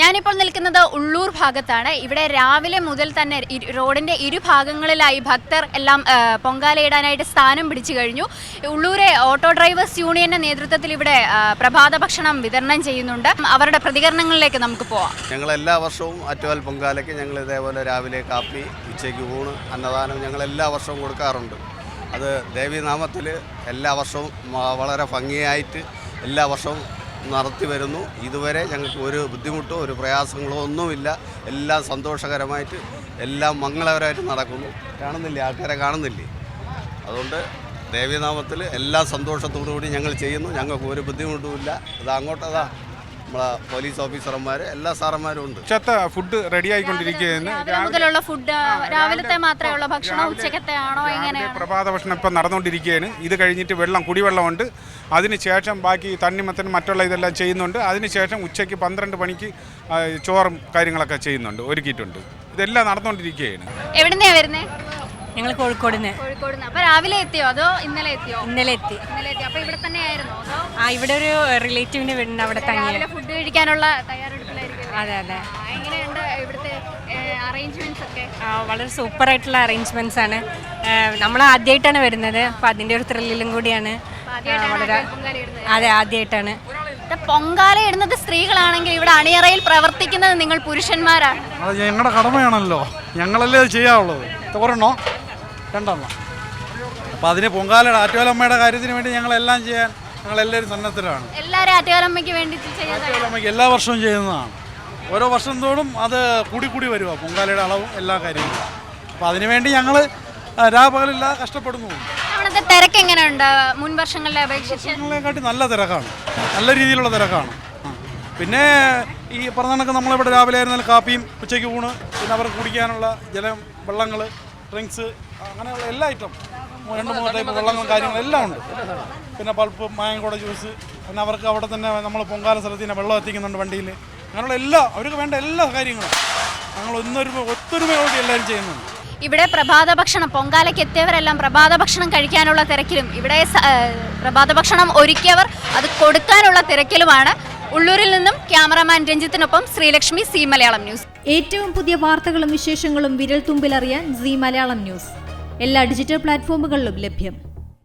ഞാനിപ്പോൾ നിൽക്കുന്നത് ഉള്ളൂർ ഭാഗത്താണ്. ഇവിടെ രാവിലെ മുതൽ തന്നെ റോഡിന്റെ ഇരുഭാഗങ്ങളിലായി ഭക്തർ എല്ലാം പൊങ്കാലയിടാനായിട്ട് സ്ഥാനം പിടിച്ചു കഴിഞ്ഞു. ഉള്ളൂരെ ഓട്ടോ ഡ്രൈവേഴ്സ് യൂണിയന്റെ നേതൃത്വത്തിൽ ഇവിടെ പ്രഭാത ഭക്ഷണം വിതരണം ചെയ്യുന്നുണ്ട്. അവരുടെ പ്രതികരണങ്ങളിലേക്ക് നമുക്ക് പോവാം. ഞങ്ങൾ എല്ലാ വർഷവും അറ്റവാൽ പൊങ്കാലയ്ക്ക് ഞങ്ങൾ ഇതേപോലെ രാവിലെ കാപ്പി ഉച്ചയ്ക്ക് ഊണ് അന്നദാനം ഞങ്ങൾ എല്ലാ വർഷവും കൊടുക്കാറുണ്ട്. അത് ദേവീനാമത്തിൽ എല്ലാ വർഷവും വളരെ ഭംഗിയായിട്ട് എല്ലാ വർഷവും നടത്തി വരുന്നു ഇതുവരെ ഞങ്ങൾക്ക് ഒരു ബുദ്ധിമുട്ടോ ഒരു പ്രയാസങ്ങളോ ഒന്നുമില്ല. എല്ലാം സന്തോഷകരമായിട്ട് എല്ലാം മംഗളകരമായിട്ട് നടക്കുന്നു. കാണുന്നില്ലേ? ആൾക്കാരെ കാണുന്നില്ലേ? അതുകൊണ്ട് ദേവീനാമത്തിൽ എല്ലാ സന്തോഷത്തോടു കൂടി ഞങ്ങൾ ചെയ്യുന്നു. ഞങ്ങൾക്ക് ഒരു ബുദ്ധിമുട്ടുമില്ല. അത് അങ്ങോട്ടതാ നമ്മളെ പോലീസ് ഓഫീസർമാർ എല്ലാ സാറന്മാരും ഉണ്ട്. ഉച്ചത്തെ ഫുഡ് റെഡി ആയിക്കൊണ്ടിരിക്കുകയാണ്. രാവിലെ മുതലുള്ള ഫുഡ് രാവിലത്തെ മാത്രമേ ഉള്ള ഭക്ഷണം ഉച്ചക്കത്തെ ആണോ എങ്ങനെയാണ്? പ്രഭാത ഭക്ഷണം ഇപ്പം നടന്നുകൊണ്ടിരിക്കുകയാണ്. ഇത് കഴിഞ്ഞിട്ട് വെള്ളം കുടിവെള്ളമുണ്ട്. അതിനുശേഷം ബാക്കി തണ്ണിമത്തനും മറ്റുള്ള ഇതെല്ലാം ചെയ്യുന്നുണ്ട്. അതിനുശേഷം ഉച്ചയ്ക്ക് പന്ത്രണ്ട് മണിക്ക് ആ, ചോറും കാര്യങ്ങളൊക്കെ ചെയ്യുന്നുണ്ട്. ഒരുക്കിയിട്ടുണ്ട്. ഇതെല്ലാം നടന്നുകൊണ്ടിരിക്കുകയാണ്. എവിടുന്നാ വരുന്നേ? ഞങ്ങൾ കോഴിക്കോട് നിന്ന് കോഴിക്കോട് അപ്പൊ രാവിലെ എത്തിയോ? അതോ ഇന്നലെ എത്തിയോ? ഇന്നലെ എത്തി. ഇന്നലെ എത്തി. അപ്പൊ ഇവിടെ തന്നെ ആയിരുന്നു? അതോ ആ ഇവിടെ ഒരു റിലേറ്റീവിന്റെ വീടുണ്ട് അവിടെ തങ്ങി രാവിലെ ഫുഡ് കഴിക്കാനുള്ള തയ്യാറെടുപ്പിലായിരിക്കും അതെ അതെ. ആ, എങ്ങനെയുണ്ട് ഇവിടുത്തെ അറേഞ്ച്മെന്റ്സ് ഒക്കെ? ആ, വളരെ സൂപ്പർ ആയിട്ടുള്ള അറേഞ്ച്മെന്റ്സ് ആണ് നമ്മൾ ആദ്യമായിട്ടാണ് വരുന്നത്. അപ്പൊ അതിന്റെ ഒരു ത്രില്ലിലും കൂടിയാണ്. ആ, വളരെ അതെ ആദ്യമായിട്ടാണ് ഇവിടെ പൊങ്കാല ഇടുന്നത് സ്ത്രീകളാണെങ്കിൽ ഇവിടെ അണിയറയിൽ പ്രവർത്തിക്കുന്നത് നിങ്ങൾ പുരുഷന്മാരാണ്. അത് ഞങ്ങളുടെ കടമയാണല്ലോ. ഞങ്ങളല്ലേ അത് ചെയ്യാവുള്ളത് രണ്ടെണ്ണം. അപ്പോൾ അതിന് പൊങ്കാലയുടെ ആറ്റുകാലമ്മയുടെ കാര്യത്തിന് വേണ്ടി ഞങ്ങളെല്ലാം ചെയ്യാൻ ഞങ്ങളെല്ലാവരും സന്നദ്ധരാണ്. എല്ലാവരും ആറ്റുകാലമ്മയ്ക്ക് വേണ്ടി ആറ്റുകാലമ്മയ്ക്ക് എല്ലാ വർഷവും ചെയ്യുന്നതാണ്. ഓരോ വർഷം തോറും അത് കൂടി കൂടി വരുക പൊങ്കാലയുടെ അളവും എല്ലാ കാര്യവും അപ്പോൾ അതിനുവേണ്ടി ഞങ്ങൾ രാപകലില്ലാതെ കഷ്ടപ്പെടുന്നു. തിരക്ക് എങ്ങനെയുണ്ട്? മുൻ അപേക്ഷിച്ച്? ഞങ്ങളെക്കാട്ടി നല്ല തിരക്കാണ്. നല്ല രീതിയിലുള്ള തിരക്കാണ്. ആ. പിന്നെ ഈ പറഞ്ഞ കണക്ക് നമ്മളിവിടെ രാവിലെ ആയിരുന്നാൽ കാപ്പിയും ഉച്ചയ്ക്ക് ഊണ് പിന്നെ അവർക്ക് കുടിക്കാനുള്ള ജലം വെള്ളങ്ങൾ ഡ്രിങ്ക്സ് അങ്ങനെയുള്ള എല്ലാ ഐറ്റം രണ്ട് മൂന്ന് ടൈപ്പ് വെള്ളങ്ങളും കാര്യങ്ങളും എല്ലാം ഉണ്ട്. പിന്നെ പൾപ്പ് മായങ്കോട ജ്യൂസ് പിന്നെ അവർക്ക് അവിടെ തന്നെ നമ്മൾ പൊങ്കാല സ്ഥലത്ത് തന്നെ വെള്ളം എത്തിക്കുന്നുണ്ട് വണ്ടിയിൽ അങ്ങനെയുള്ള എല്ലാ അവർക്ക് വേണ്ട എല്ലാ കാര്യങ്ങളും ഞങ്ങൾ ഒന്നൊരുമ ഒത്തൊരുമയോടെ എല്ലാവരും ചെയ്യുന്നുണ്ട്. ഇവിടെ പ്രഭാത ഭക്ഷണം പൊങ്കാലയ്ക്ക് എത്തിയവരെല്ലാം പ്രഭാത ഭക്ഷണം കഴിക്കാനുള്ള തിരക്കിലും. ഇവിടെ പ്രഭാത ഭക്ഷണം ഒരുക്കിയവർ അത് കൊടുക്കാനുള്ള തിരക്കിലുമാണ്. ഉള്ളൂരിൽ നിന്നും ക്യാമറാമാൻ രഞ്ജിത്തിനൊപ്പം ശ്രീലക്ഷ്മി സി മലയാളം ന്യൂസ്. ഏറ്റവും പുതിയ വാർത്തകളും വിശേഷങ്ങളും വിരൽ തുമ്പിലറിയാൻ സി മലയാളം ന്യൂസ്. എല്ലാ ഡിജിറ്റൽ പ്ലാറ്റ്ഫോമുകളിലും ലഭ്യം.